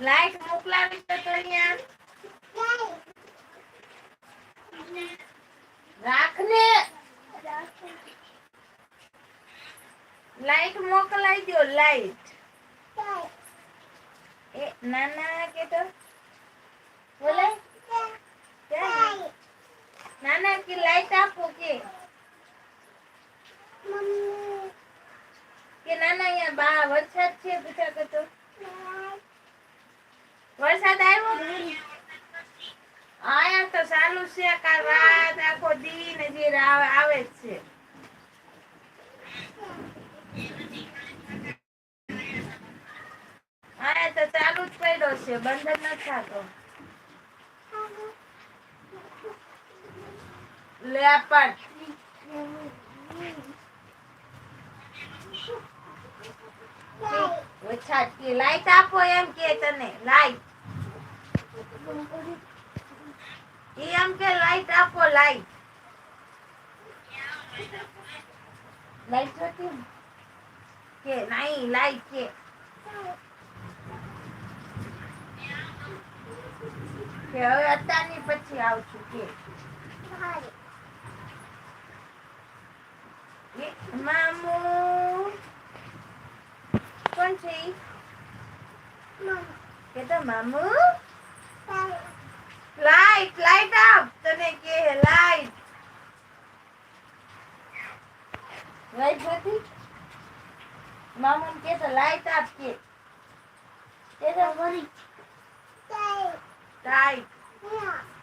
Light મોકલાવી તો તો અહીંયા. રાખને. લાઈટ મોકલાઈ લાઈટ એ નાના કે તો બોલે? નાના કે લાઈટ આપો કે. કે નાના અહીંયા બા, વરસાદ છે પૂછા કરતો. વરસાદ આવ્યો? આયા તો ચાલુ છે, કાલ રાત આખો દિન જે આવે છે આયા તો ચાલુ જ પડ્યો છે બંધ જ નથી થતો. લે પણ લાઈટ આપો એમ કે તને, લાઈટ. એમ કે લાઈટ આપો, લાઈટ. લાઈટ કે નહીં, લાઈટ કે. કે હવે અત્યારની પછી આવશું કે. મામુ. કોણ છે કે તો મામુ. લાઈટ લાઈટ આપ. તને કે લાઈટ. લાઈટ નથી? મામુ કે તો લાઈટ આપ કે. તે તો વળી લાઈટ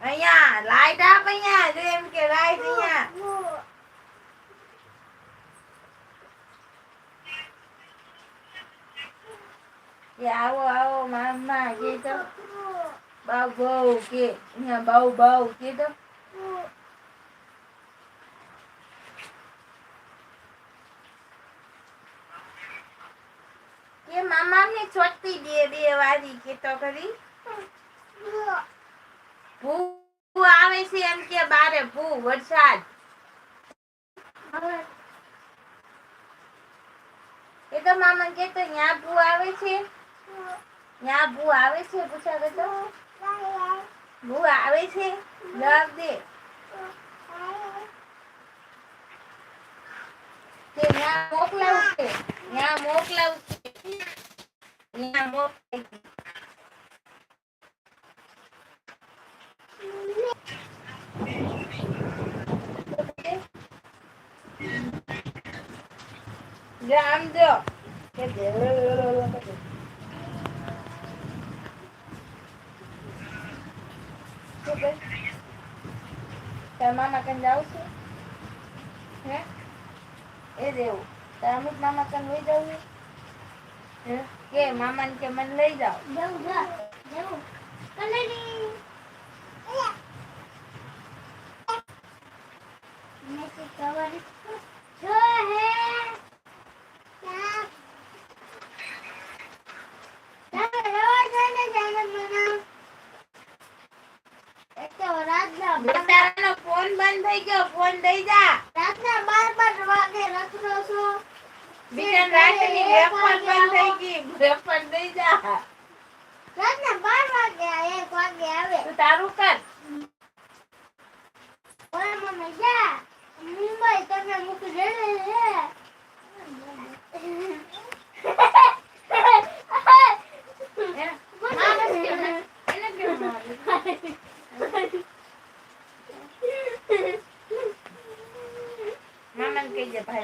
અહીંયા લાઈટ આપ અહીંયા જો એમ કે લાઈટ અહીંયા કે આવો આવો મામા કે તો બાઉ બહુ કે અહીંયા બાઉ બાઉ કે તો કે મામા ને છોટતી દે બે વારી કે તો કરી ભૂ આવે છે એમ કે બારે ભૂ, વરસાદ. એ તો મામા કે તો ન્યા ભૂ આવે છે? ન્યા ભૂ આવે છે? પૂછા કરતો. ભૂ આવે છે? જવાબ દે. તે ન્યા મોકલાવું છે ત્યાં મોકલાવું ત્યાં મોકલાવું છે. જો. મામા કન જાવ હે? એ દેવું તારા અમુક મામા કન લઈ જવું હે? કે મામા કે મને લઈ જવું જા જવું હેરાન થઈ ગયો ફોન દઈ જા. રાતના 12 વાગે રખડો છો? બીજા રાતની વેફર બંધ થઈ ગઈ વેફર દઈ જા. રાતના 12 વાગે 1 વાગે આવે. તું તારું કર. ઓય મમ્મી જા. મુંબઈ તમે મૂકી દે લે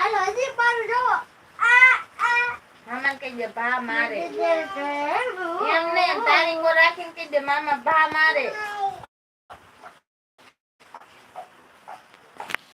હાલો હજી પાડું જોવો આ આ. મામા કહી દે ભા મારે. એમ એમ ને તારીખો રાખીને કહી દે મામા ભા મારે.